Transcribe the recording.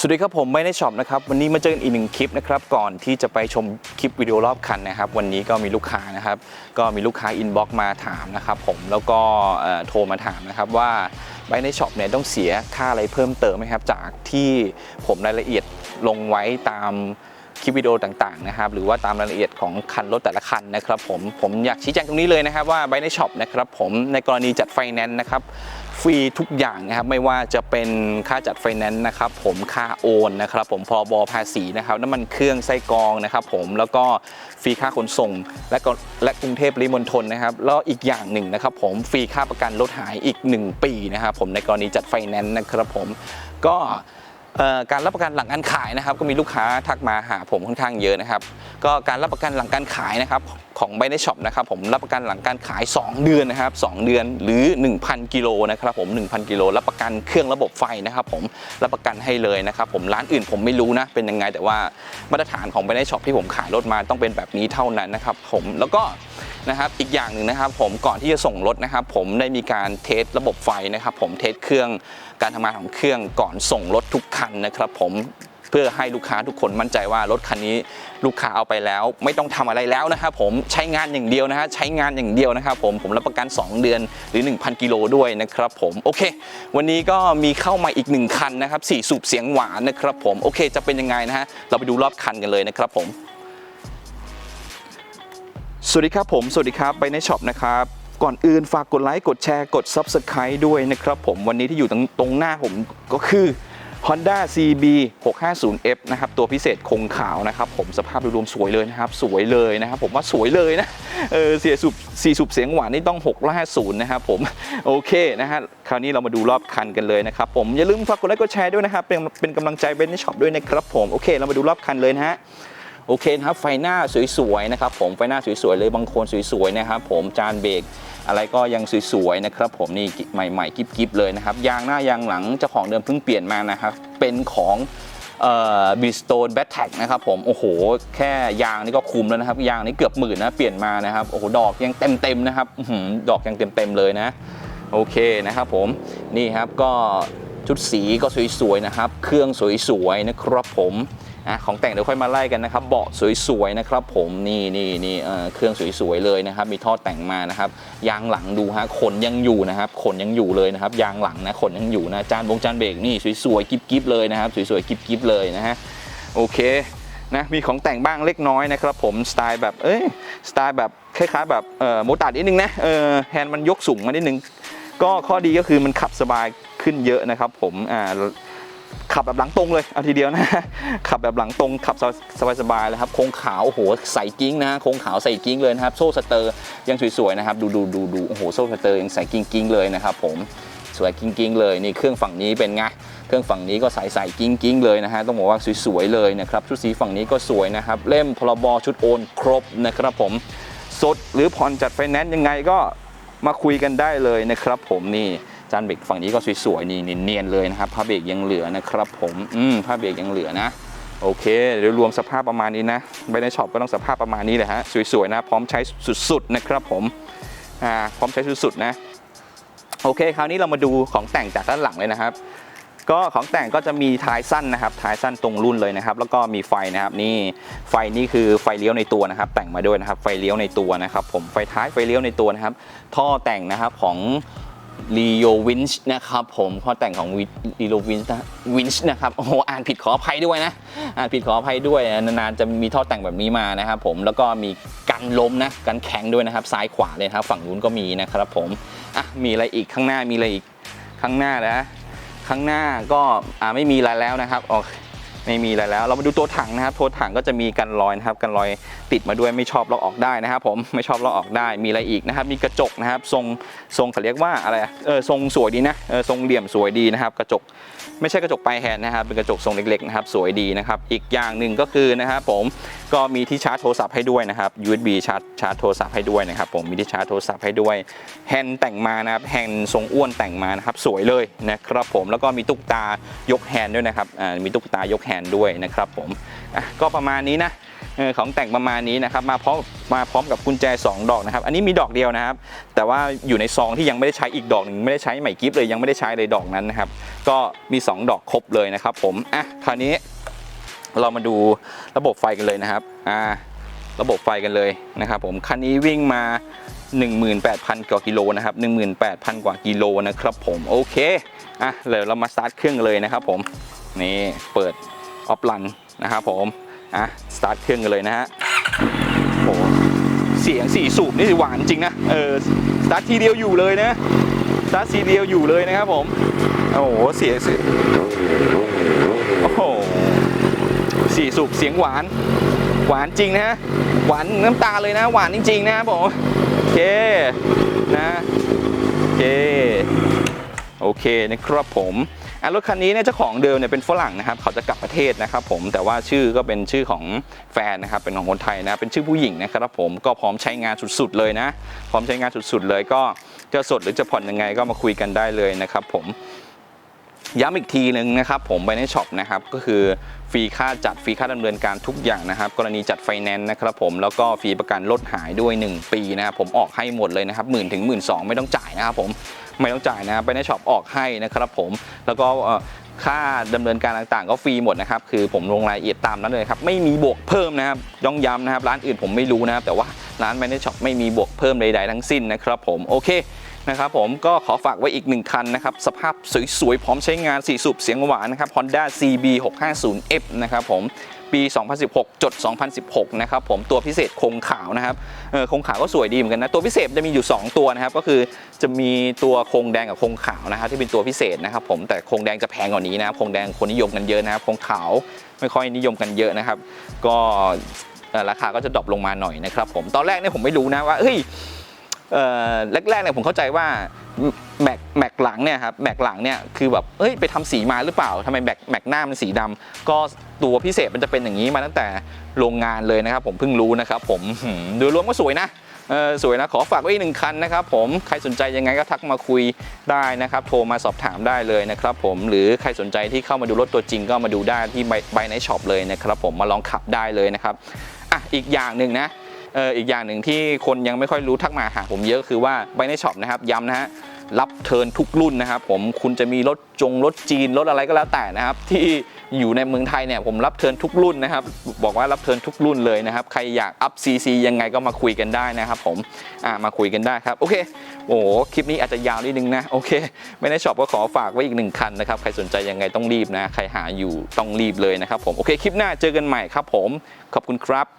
สวัสดีครับผมไม่ได้ช็อปนะครับวันนี้มาเจอกันอีกหนึ่งคลิปนะครับก่อนที่จะไปชมคลิปวิดีโอรอบคันนะครับวันนี้ก็มีลูกค้านะครับก็มีลูกค้าอินบ็อกมาถามนะครับผมแล้วก็โทรมาถามนะครับว่าไบในช็อปเนี่ยต้องเสียค่าอะไรเพิ่มเติมไหมครับจากที่ผมรายละเอียดลงไว้ตามคลิปวิดีโอต่างๆนะครับหรือว่าตามรายละเอียดของคันรถแต่ละคันนะครับผมผมอยากชี้แจงตรงนี้เลยนะครับว่าไบในช็อปนะครับผมในกรณีจัดไฟแนนซ์นะครับ ฟรีทุกอย่างนะครับไม่ว่าจะเป็นค่าจัดไฟแนนซ์นะครับผมค่าโอนนะครับผมพรบภาษีนะครับน้ำมันเครื่องไส้กรองนะครับผมแล้วก็ฟรีค่าขนส่ง และก็และกรุงเทพริมณฑลนะครับแล้วอีกอย่างหนึ่งนะครับผมฟรีค่าประกันรถหายอีก 1 ปีนะครับผมในกรณีจัดไฟแนนซ์นะครับผมก็ การรับประกันหลังการขายนะครับ ก็มีลูกค้าทักมาหาผมค่อนข้างเยอะนะครับ ก็การรับประกันหลังการขายนะครับของไบในช็อปนะครับผมรับประกันหลังการขาย 2 เดือนนะครับ 2 เดือนหรือ 1,000 กิโลนะครับผม 1,000 กิโลรับประกันเครื่องระบบไฟนะครับผมรับประกันให้เลยนะครับผมร้านอื่นผมไม่รู้นะเป็นยังไงแต่ว่ามาตรฐานของไบในช็อปที่ผมขายรถมาต้องเป็นแบบนี้เท่านั้นนะครับผมแล้วก็ นะครับอีกอย่างหนึ่งนะครับผมก่อนที่จะส่งรถนะครับผมได้มีการเทสระบบไฟนะครับผมเทสเครื่องการทำงานของเครื่องก่อนส่งรถทุกคันนะครับผมเพื่อให้ลูกค้าทุกคนมั่นใจว่ารถคันนี้ลูกค้าเอาไปแล้ว ไม่ต้องทำอะไรแล้วนะครับผมใช้งานอย่างเดียวนะฮะใช้งานอย่างเดียวนะครับผมผมรับประกัน 2 เดือนหรือ 1,000 กิโลด้วยนะครับผมโอเค วันนี้ก็มีเข้ามาอีกหนึ่งคันนะครับสี่สูบเสียงหวานนะครับผมโอเคจะเป็นยังไงนะฮะเราไปดูรอบคันกันเลยนะครับผม สวัสดีครับผม สวัสดีครับไปในช็อปนะครับ ก่อนอื่นฝากกดไลค์กดแชร์กด Subscribe ด้วยนะครับผมวันนี้ที่อยู่ตรงตรงหน้าผมก็คือ Honda CB 650F นะครับตัวพิเศษคงขาวนะครับผมสภาพโดยรวมสวยเลยนะครับ สวยเลยนะครับผมว่าสวยเลยนะเออเสียสุบสี่สุบเสียงหวานนี่ต้อง650นะครับผมโอเคนะฮะคราวนี้เรามาดูรอบคันกันเลยนะครับผมอย่าลืมฝากกดไลค์กดแชร์ด้วยนะครับเป็นเป็นกำลังใจเป็นในช็อปด้วยนะครับผมโอเค เรามาดูรอบคันเลยนะฮะ โอเคนะครับไฟหน้าสวยๆนะครับผมไฟหน้าสวยๆเลยบางคนสวยๆนะครับผมจานเบรกอะไรก็ยังสวยๆนะครับผมนี่ใหม่ๆกิบๆเลยนะครับยางหน้ายางหลังเจ้าของเดิมเพิ่งเปลี่ยนมานะครับเป็นของเอ่อบิสโตนแบทแท็กนะครับผมโอ้โห แค่ยางนี่ก็คุมแล้วนะครับ ยางนี่เกือบหมื่นนะเปลี่ยนมานะครับโอ้โหดอกยังเต็มๆนะครับอดอกยังเต็มๆเลยนะโอเคนะครับผมนี่ครับก็ชุดสีก็สวยๆนะครับ เครื่องสวยๆนะครับผม อะของแต่งเดี๋ยวค่อยมาไล่กันนะครับ เบาะสวยๆนะครับ ผมนี่นี่นี่เครื่องสวยๆเลยนะครับ มีท่อแต่งมานะครับยางหลังดูฮะขนยังอยู่นะครับขนยังอยู่เลยนะครับยางหลังนะขนยังอยู่นะจานบงจานเบรกนี่สวยๆกิ๊บๆเลยนะครับสวยๆกิ๊บๆเลยนะฮะโอเคนะมีของแต่งบ้างเล็กน้อยนะครับผมสไตล์แบบเอ้ยสไตล์แบบคล้ายๆแบบเอ่อโมตัดนิดนึงนะเออแฮนด์มันยกสูงมานิดนึงก็ข้อดีก็คือมันขับสบายขึ้นเยอะนะครับผมอ่า ขับแบบหลังตรงเลยเอาทีเดียวนะขับแบบหลังตรงขับสบายๆเลยครับโครงขาวโอ้โหใส่กิ้งนะโครงขาวใส่กิ้งเลยนะครับโซ่สเตอร์ยังสวยๆนะครับ ดูดูดูดูโอ้โหโซ่สเตอร์ยังใส่กิ้งกิ้งเลยนะครับผมสวยกิ้งกิ้งเลยนี่เครื่องฝั่งนี้เป็นไงเครื่องฝั่งนี้ก็ใส่ใส่กิ้งกิ้งเลยนะฮะต้องบอกว่าสวยๆเลยนะครับชุดสีฝั่งนี้ก็สวยนะครับเล่มพรบชุดโอนครบนะครับผมสดหรือผ่อนจัดไฟแนนซ์ยังไงก็มาคุยกันได้เลยนะครับผมนี่ จานเบรกฝั่งนี้ก็สวยๆนี่เนียนเลยนะครับผ้าเบรกยังเหลือนะครับผมอืมผ้าเบรกยังเหลือนะโอเคเดี๋ยวรวมสภาพประมาณนี้นะไปในช็อปก็ต้องสภาพประมาณนี้แหละฮะสวยๆนะพร้อมใช้สุดๆนะครับผมอ่าพร้อมใช้สุดๆนะโอเค คราวนี้เรามาดูของแต่งจากด้านหลังเลยนะครับ ก็ของแต่งก็จะมีท้ายสั้นนะครับท้ายสั้นตรงรุ่นเลยนะครับ แล้วก็มีไฟนะครับนี่ไฟนี่คือไฟเลี้ยวในตัวนะครับ แต่งมาด้วยนะครับไฟเลี้ยวในตัวนะครับ ผมไฟท้ายไฟเลี้ยวในตัวนะครับ ท่อแต่งนะครับของ ลีโอวินช์นะครับผมท่อแต่งของลีโอวินช์นะวินช์นะครับโอ้โหอ่านผิดขออภัยด้วยนะอ่านผิดขออภัยด้วยนานๆจะมีท่อแต่งแบบนี้มานะครับผมแล้วก็มีกันล้มนะกันแข็งด้วยนะครับ ซ้ายขวาเลยนะครับฝั่งนู้นก็มีนะครับผมอะมีอะไรอีกข้างหน้ามีอะไรอีกข้างหน้านะข้างหน้าก็อ่าไม่มีอะไรแล้วนะครับโอเค ไม่มีอะไรแล้ว เรามาดูตัวถังนะครับตัวถังก็จะมีกันรอยนะครับกันรอยติดมาด้วยไม่ชอบเราออกได้นะครับ ผมไม่ชอบเราออกได้มีอะไรอีกนะครับ มีกระจกนะครับ ทรงทรงเขาเรียกว่าอะไรเออทรงสวยดีนะเออทรงเหลี่ยมสวยดีนะครับ กระจกไม่ใช่กระจกปลายแฮนด์นะครับ เป็นกระจกทรงเล็กๆนะครับ สวยดีนะครับ อีกอย่างหนึ่งก็คือนะครับ ผมก็มีที่ชาร์จโทรศัพท์ให้ด้วยนะครับ USB ชาร์จชาร์จโทรศัพท์ให้ด้วยนะครับ ผมมีที่ชาร์จโทรศัพท์ให้ด้วยแฮนด์แต่งมานะครับแฮนด์ทรงอ้วนแต่งมานะครับ สวยเลยนะครับ ผมแล้วก็มีตุ๊กตายกแฮนด์ด้วยนะครับอ่ามีตุ๊กตายกแฮนด์ด้วยนะครับผมก็ประมาณนี้นะของแต่งประมาณนี้นะครับมาพร้อมมาพร้อมกับกุญแจ 2 ดอกนะครับ อันนี้มีดอกเดียวนะครับ แต่ว่าอยู่ในซองที่ยังไม่ได้ใช้อีกดอกหนึ่งไม่ได้ใช้ใหม่กิฟต์เลยยังไม่ได้ใช้เลยดอกนั้นนะครับ ก็มี 2 ดอกครบเลยนะครับ ผมอะคราวนี้เรามาดูระบบไฟกันเลยนะครับอ่าระบบไฟกันเลยนะครับผมคันนี้วิ่งมา 18,000 กว่ากิโลนะครับ18,000 กว่ากิโลนะครับผมโอเคอะเดี๋ยวเรามาสตาร์ทเครื่องเลยนะครับผมนี่เปิด ออฟลันนะครับผมอะสตาร์ทเครื่องกันเลยนะฮะโอ้โหเสียงสี่สูบนี่หวานจริงนะเออสตาร์ททีเดียวอยู่เลยนะสตาร์ททีเดียวอยู่เลยนะครับผมโอ้โหเสียงโอ้โหสี่สูบเสียงหวาน หวานจริงนะหวานน้ำตาเลยนะ หวานจริง ๆ นะครับผมโอเคนะโอเคโอเคนะครับผม รถคันนี้เนี่ยเจ้าของเดิมเนี่ยเป็นฝรั่งนะครับเขาจะกลับประเทศนะครับผมแต่ว่าชื่อก็เป็นชื่อของแฟนนะครับเป็นของคนไทยนะเป็นชื่อผู้หญิงนะครับผมก็พร้อมใช้งานสุดๆเลยนะพร้อมใช้งานสุดๆเลยก็จะสดหรือจะผ่อนยังไงก็มาคุยกันได้เลยนะครับผมย้ำอีกทีหนึ่งนะครับผมไปในช็อปนะครับก็คือฟรีค่าจัดฟรีค่าดำเนินการทุกอย่างนะครับ กรณีจัดไฟแนนซ์นะครับผมแล้วก็ฟรีประกันรถหายด้วย 1 ปีนะครับผมออกให้หมดเลยนะครับหมื่นถึงหมื่นสองไม่ต้องจ่ายนะครับผม ไม่ต้องจ่ายนะครับไปในช็อปออกให้นะครับผมแล้วก็ค่าดำเนินการต่างๆ ก็ฟรีหมดนะครับ คือผมลงรายละเอียดตามนั้นเลยครับ ไม่มีบวกเพิ่มนะครับย่องย้ำนะครับ ร้านอื่นผมไม่รู้นะครับ แต่ว่าร้านแมนช็อปไม่มีบวกเพิ่มใดๆทั้งสิ้นนะครับผม โอเคนะครับผมก็ขอฝากไว้อีกหนึ่งคันนะครับ สภาพสวยๆ พร้อมใช้งาน 4 สูบเสียงหวานนะครับ Honda CB 650F นะครับผม ปี 2016 จด 2016 นะครับผมตัวพิเศษคงขาวนะครับเออคงขาวก็สวยดีเหมือนกันนะ ตัวพิเศษจะมีอยู่ 2 ตัวนะครับ ก็คือจะมีตัวคงแดงกับคงขาวนะครับที่เป็นตัวพิเศษนะครับผมแต่คงแดงจะแพงกว่านี้นะครับคงแดงคนนิยมกันเยอะนะครับคงขาวไม่ค่อยนิยมกันเยอะนะครับ ก็ราคาก็จะดรอปลงมาหน่อยนะครับผมตอนแรกเนี่ยผมไม่รู้นะว่าเฮ้ยแรกๆเนี่ยผมเข้าใจว่า แม็กแม็กหลังเนี่ยครับแม็กหลังเนี่ยคือแบบเอ้ยไปทำสีมาหรือเปล่าทำไมแม็กแม็กหน้ามันสีดำก็ตัวพิเศษมันจะเป็นอย่างนี้มาตั้งแต่โรงงานเลยนะครับ ผมเพิ่งรู้นะครับ ผมโดยรวมก็สวยนะสวยนะขอฝากไว้อีกหนึ่งคันนะครับผมใครสนใจยังไงก็ทักมาคุยได้นะครับ โทรมาสอบถามได้เลยนะครับผมหรือใครสนใจที่เข้ามาดูรถตัวจริงก็มาดูได้ที่ไบในช็อปเลยนะครับผมมาลองขับได้เลยนะครับอะอีกอย่างหนึ่งนะอีกอย่างหนึ่งที่คนยังไม่ค่อยรู้ทักมาหาผมเยอะคือว่าไปในช็อปนะครับย้ำนะฮะ รับเทิร์นทุกรุ่นนะครับผมคุณจะมีรถจงรถจีนรถอะไรก็แล้วแต่นะครับ ที่อยู่ในเมืองไทยเนี่ยผมรับเทิร์นทุกรุ่นนะครับ บอกว่ารับเทิร์นทุกรุ่นเลยนะครับ ใครอยากอัพซีซียังไงก็มาคุยกันได้นะครับผมอ่ามาคุยกันได้ครับโอเคโอ้โหคลิปนี้อาจจะยาวนิดนึงนะโอเค ไม่ในช็อปก็ขอฝากไว้อีกหนึ่งคันนะครับใครสนใจยังไงต้องรีบนะใครหาอยู่ต้องรีบเลยนะครับผมโอเคคลิปหน้าเจอกันใหม่ครับผมขอบคุณครับ